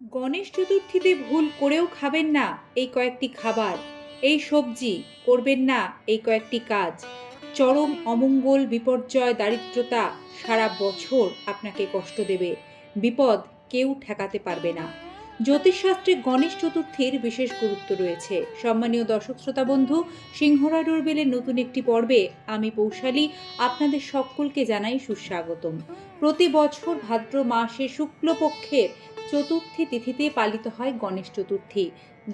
গণেশ চতুর্থীতে ভুল করেও খাবেন না এই কয়েকটি খাবার। এই সবজি করবেন না এই কয়েকটি কাজ। চরম অমঙ্গল, বিপর্যয়, দারিদ্রতা সারা বছর আপনাকে কষ্ট দেবে। বিপদ কেউ ঠেকাতে পারবে না। জ্যোতিষশাস্ত্রে গণেশ চতুর্থীর বিশেষ গুরুত্ব রয়েছে। সম্মানীয় দর্শক, শ্রোতা বন্ধু সিংহরা ডোরবেলের নতুন একটি পর্বে আমি পৌশালী আপনাদের সকলকে জানাই সুস্বাগতম। প্রতি বছর ভাদ্র মাসে শুক্লপক্ষের চতুর্থী তিথিতে পালিত হয় গণেশ চতুর্থী।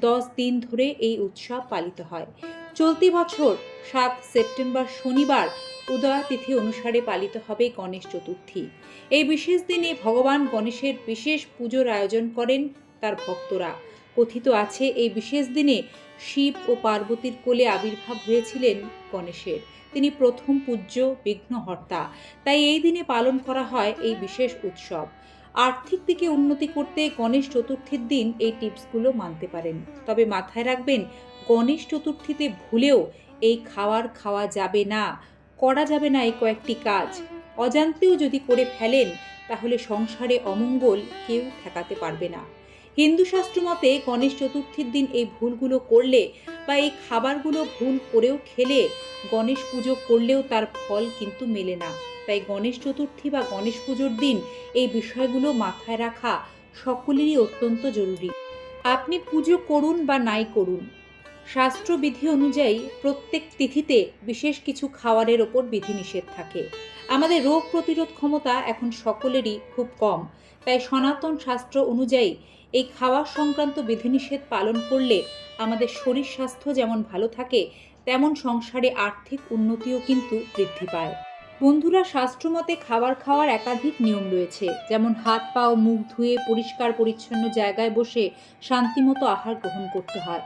দশ দিন ধরে এই উৎসব পালিত হয়। চলতি বছর সাত সেপ্টেম্বর শনিবার উদয়া তিথি অনুসারে পালিত হবে গণেশ চতুর্থী। এই বিশেষ দিনে ভগবান গণেশের বিশেষ পুজোর আয়োজন করেন তার ভক্তরা। কথিত আছে, এই বিশেষ দিনে শিব ও পার্বতীর কোলে আবির্ভাব হয়েছিলেন গণেশের। তিনি প্রথম পূজ্য, বিঘ্নহর্তা। তাই এই দিনে পালন করা হয় এই বিশেষ উৎসব। আর্থিক দিকে উন্নতি করতে গণেশ চতুর্থীর দিন এই টিপসগুলো মানতে পারেন। তবে মাথায় রাখবেন, গণেশ চতুর্থীতে ভুলেও এই খাওয়ার খাওয়া যাবে না, করা যাবে না এই কয়েকটি কাজ। অজান্তেও যদি করে ফেলেন, তাহলে সংসারে অমঙ্গল কেউ ঠেকাতে পারবে না। হিন্দু শাস্ত্র মতে গণেশ চতুর্থীর দিন এই ভুলগুলো করলে বা এই খাবারগুলো ভুল করেও খেলে গণেশ পুজো করলেও তার ফল কিন্তু মেলে না। তাই গণেশ চতুর্থী বা গণেশ পুজোর দিন এই বিষয়গুলো মাথায় রাখা সকলেরই অত্যন্ত জরুরি। আপনি পুজো করুন বা নাই করুন, শাস্ত্রবিধি অনুযায়ী প্রত্যেক তিথিতে বিশেষ কিছু খাওয়ারের ওপর বিধিনিষেধ থাকে। আমাদের রোগ প্রতিরোধ ক্ষমতা এখন সকলেরই খুব কম, তাই সনাতন শাস্ত্র অনুযায়ী এই খাওয়া সংক্রান্ত বিধিনিষেধ পালন করলে আমাদের শরীর স্বাস্থ্য যেমন ভালো থাকে, তেমন সংসারে আর্থিক উন্নতিও কিন্তু বৃদ্ধি পায়। বন্ধুরা শাস্ত্রমতে খাবার খাওয়ার একাধিক নিয়ম রয়েছে। যেমন হাত, পা ও মুখ ধুয়ে পরিষ্কার পরিচ্ছন্ন জায়গায় বসে শান্তিমতো আহার গ্রহণ করতে হয়।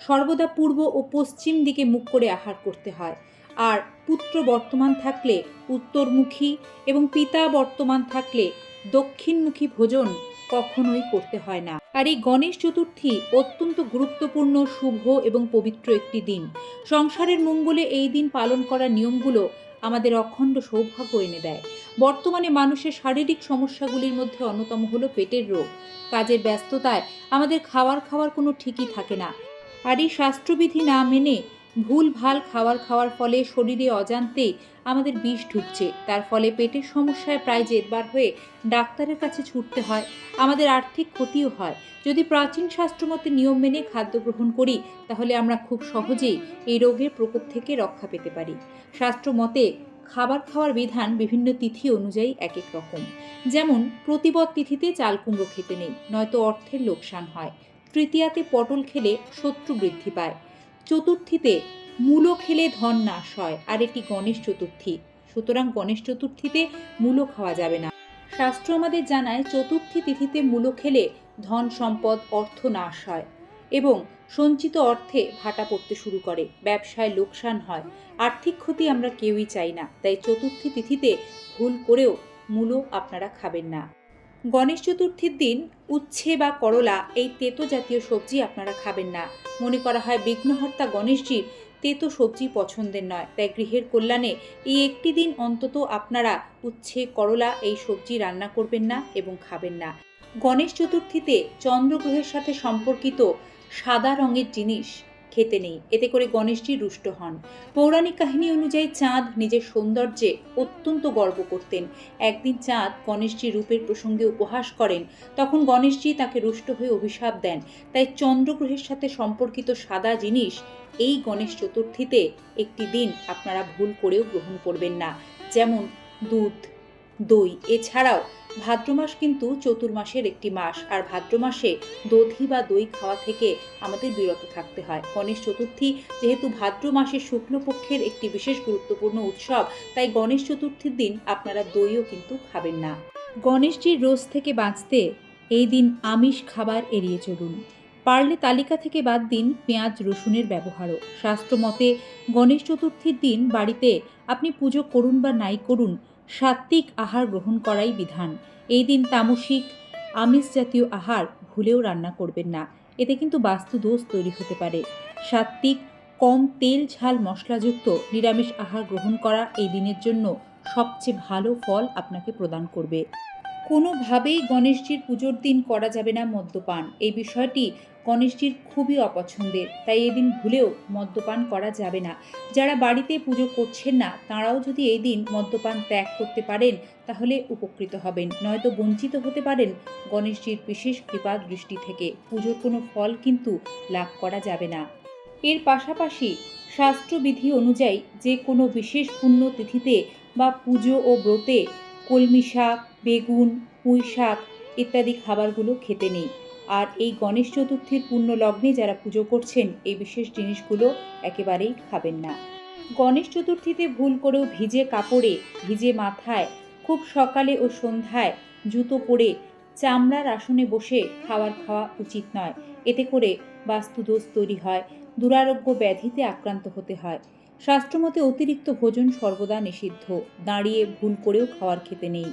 সর্বদা পূর্ব ও পশ্চিম দিকে মুখ করে আহার করতে হয়। আর পুত্র বর্তমান থাকলে উত্তরমুখী এবং পিতা বর্তমান থাকলে দক্ষিণমুখী ভোজন কখনোই করতে হয় না। আর এই গণেশ চতুর্থী অত্যন্ত গুরুত্বপূর্ণ, শুভ এবং পবিত্র একটি দিন। সংসারের মঙ্গলে এই দিন পালন করা নিয়মগুলো আমাদের অখণ্ড সৌভাগ্য এনে দেয়। বর্তমানে মানুষের শারীরিক সমস্যাগুলির মধ্যে অন্যতম হলো পেটের রোগ। কাজের ব্যস্ততায় আমাদের খাওয়ার খাওয়ার কোনো ঠিকই থাকে না। আর এই স্বাস্থ্যবিধি না মেনে ভুল ভালো খাবার খাওয়ার ফলে শরীরে অজান্তে আমাদের বিষ ঢুকছে। তার ফলে পেটের সমস্যায় প্রায় জেদবার হয়ে ডাক্তারের কাছে ছুটতে হয়। আমাদের আর্থিক ক্ষতিও হয়। যদি প্রাচীন শাস্ত্রমতে নিয়ম মেনে খাদ্য গ্রহণ করি, তাহলে আমরা খুব সহজেই এই রোগের প্রকোপ থেকে রক্ষা পেতে পারি। শাস্ত্র মতে খাবার খাওয়ার বিধান বিভিন্ন তিথি অনুযায়ী এক এক রকম। যেমন প্রতিবদ তিথিতে চাল কুমড়ো খেতে নেই, নয়তো অর্থের লোকসান হয়। তৃতীয়াতে পটল খেলে শত্রু বৃদ্ধি পায়। চতুর্থীতে মূলো খেলে ধন নাশ হয়, আর এটি গণেশ চতুর্থী। সুতরাং গণেশ চতুর্থীতে মূলো খাওয়া যাবে না। শাস্ত্র আমাদের জানায়, চতুর্থী তিথিতে মূলো খেলে ধন সম্পদ, অর্থ নাশ হয় এবং সঞ্চিত অর্থে ভাটা পড়তে শুরু করে, ব্যবসায় লোকসান হয়। আর্থিক ক্ষতি আমরা কেউই চাই না, তাই চতুর্থী তিথিতে ভুল করেও মূলো আপনারা খাবেন না। গণেশ চতুর্থীর দিন উচ্ছে বা করলা, এই তেতো জাতীয় সবজি আপনারা খাবেন না। মনে করা হয় বিঘ্নহর্তা গণেশজির তেতো সবজি পছন্দের নয়। তাই গৃহের কল্যাণে এই একটি দিন অন্তত আপনারা উচ্ছে, করলা এই সবজি রান্না করবেন না এবং খাবেন না। গণেশ চতুর্থীতে চন্দ্রগ্রহের সাথে সম্পর্কিত সাদা রঙের জিনিস খেতে নেই। এতে করে গণেশজি রুষ্ট হন। পৌরাণিক কাহিনী অনুযায়ী চাঁদ নিজের সৌন্দর্যে অত্যন্ত গর্ব করতেন। একদিন চাঁদ গণেশজি রূপের প্রসঙ্গে উপহাস করেন। তখন গণেশজি তাকে রুষ্ট হয়ে অভিশাপ দেন। তাই চন্দ্রগ্রহের সাথে সম্পর্কিত সাদা জিনিস এই গণেশ চতুর্থীতে একটি দিন আপনারা ভুল করেও গ্রহণ করবেন না। যেমন দুধ দই। এছাড়াও ভাদ্র মাস কিন্তু চতুর্মাসের একটি মাস, আর ভাদ্র মাসে দধি বা দই খাওয়া থেকে আমাদের বিরত থাকতে হয়। গণেশ চতুর্থী যেহেতু ভাদ্র মাসের শুক্লপক্ষের একটি বিশেষ গুরুত্বপূর্ণ উৎসব, তাই গণেশ চতুর্থীর দিন আপনারা দইও কিন্তু খাবেন না। গণেশজির রোজ থেকে বাঁচতে এই দিন আমিষ খাবার এড়িয়ে চলুন। পারলে তালিকা থেকে বাদ দিন পেঁয়াজ রসুনের ব্যবহারও। শাস্ত্রমতে গণেশ চতুর্থীর দিন বাড়িতে আপনি পুজো করুন বা নাই করুন সাত্ত্বিক আহার গ্রহণ করাই বিধান। এই দিন তামসিক, আমিষ জাতীয় আহার ভুলেও রান্না করবেন না। এতে কিন্তু বাস্তু দোষ তৈরি হতে পারে। সাত্ত্বিক, কম তেল, ঝাল, মশলাযুক্ত নিরামিষ আহার গ্রহণ করা এই দিনের জন্য সবচেয়ে ভালো ফল আপনাকে প্রদান করবে। কোনোভাবেই গণেশজির পুজোর দিন করা যাবে না মদ্যপান। এই বিষয়টি গণেশজির খুবই অপছন্দের। তাই এদিন ভুলেও মদ্যপান করা যাবে না। যারা বাড়িতে পুজো করছেন না, তাঁরাও যদি এই দিন মদ্যপান ত্যাগ করতে পারেন, তাহলে উপকৃত হবেন। নয়তো বঞ্চিত হতে পারেন গণেশজির বিশেষ কৃপা দৃষ্টি থেকে। পুজোর কোনো ফল কিন্তু লাভ করা যাবে না। এর পাশাপাশি শাস্ত্রবিধি অনুযায়ী যে কোনো বিশেষ পুণ্যতিথিতে বা পুজো ও ব্রতে কলমি শাক, বেগুন, পুঁই শাক ইত্যাদি খাবারগুলো খেতে নেই। আর এই গণেশ চতুর্থীর পুণ্য লগ্নে যারা পুজো করছেন, এই বিশেষ জিনিসগুলো একেবারেই খাবেন না। গণেশ চতুর্থীতে ভুল করেও ভিজে কাপড়ে, ভিজে মাথায়, খুব সকালে ও সন্ধ্যায় জুতো পরে চামড়ার আসনে বসে খাবার খাওয়া উচিত নয়। এতে করে বাস্তুদোষ তৈরি হয়, দুরারোগ্য ব্যাধিতে আক্রান্ত হতে হয়। শাস্ত্রমতে অতিরিক্ত ভোজন সর্বদা নিষিদ্ধ, দাঁড়িয়ে ভুল করেও খাওয়ার খেতে নেই।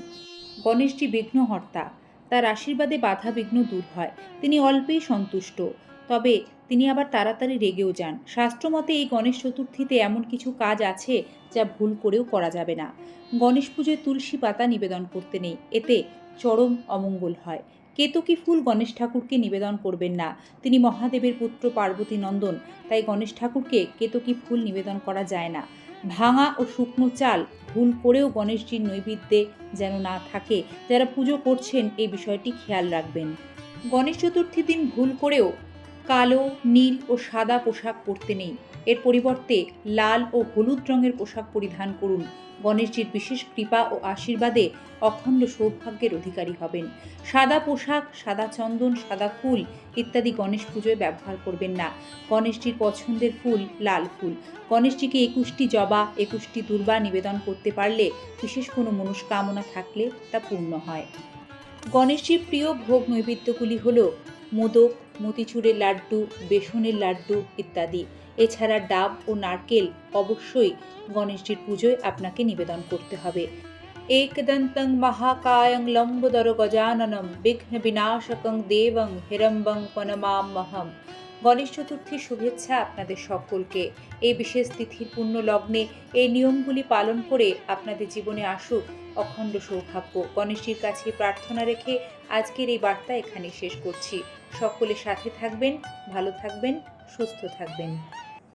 গণেশটি বিঘ্নহর্তা। তার আশীর্বাদে বাধা বিঘ্ন দূর হয়। তিনি অল্পেই সন্তুষ্ট। তবে তিনি আবার তাড়াতাড়ি রেগেও যান। শাস্ত্রমতে এই গণেশ চতুর্থীতে এমন কিছু কাজ আছে যা ভুল করেও করা যাবে না। গণেশ পুজোয় তুলসী পাতা নিবেদন করতে নেই। এতে চরম অমঙ্গল হয়। কেতকী ফুল গণেশ ঠাকুরকে নিবেদন করবেন না। তিনি মহাদেবের পুত্র পার্বতী নন্দন, তাই গণেশ ঠাকুরকে কেতকী ফুল নিবেদন করা যায় না। ভাঙা ও শুকনো চাল ভুল করেও গণেশজির নৈবেদ্যে যেন না থাকে, যারা পুজো করছেন এই বিষয়টি খেয়াল রাখবেন। গণেশ চতুর্থী দিন ভুল করেও কালো, নীল ও সাদা পোশাক পরতে নেই। এর পরিবর্তে লাল ও হলুদ রঙের পোশাক পরিধান করুন। গণেশজির বিশেষ কৃপা ও আশীর্বাদে অখণ্ড সৌভাগ্যের অধিকারী হবেন। সাদা পোশাক, সাদা চন্দন, সাদা ফুল ইত্যাদি গণেশ পুজোয় ব্যবহার করবেন না। গণেশজির পছন্দের ফুল লাল ফুল। গণেশজিকে একুশটি জবা, একুশটি দুর্বা নিবেদন করতে পারলে বিশেষ কোনো মনস্কামনা থাকলে তা পূর্ণ হয়। গণেশজির প্রিয় ভোগ নৈবেদ্যগুলি হল মোদক মতিচুরের লাড্ডু, বেসনের লাড্ডু ইত্যাদি। এছাড়া ডাব ও নারকেল অবশ্যই গণেশজির পুজোয় আপনাকে নিবেদন করতে হবে। একদন্তং মহাকায়ং লম্বোদর গজাননম বিঘ্ন বিনাশকং দেবং হিরম্বং পনমামহম গণেশ চতুর্থীর শুভেচ্ছা আপনাদের সকলকে। এই বিশেষ তিথির পূর্ণ লগ্নে এই নিয়মগুলি পালন করে আপনাদের জীবনে আসুক অখণ্ড সৌভাগ্য। গণেশজির কাছে প্রার্থনা রেখে আজকের এই বার্তা এখানে শেষ করছি। সকলে সাথে থাকবেন, ভালো থাকবেন, সুস্থ থাকবেন।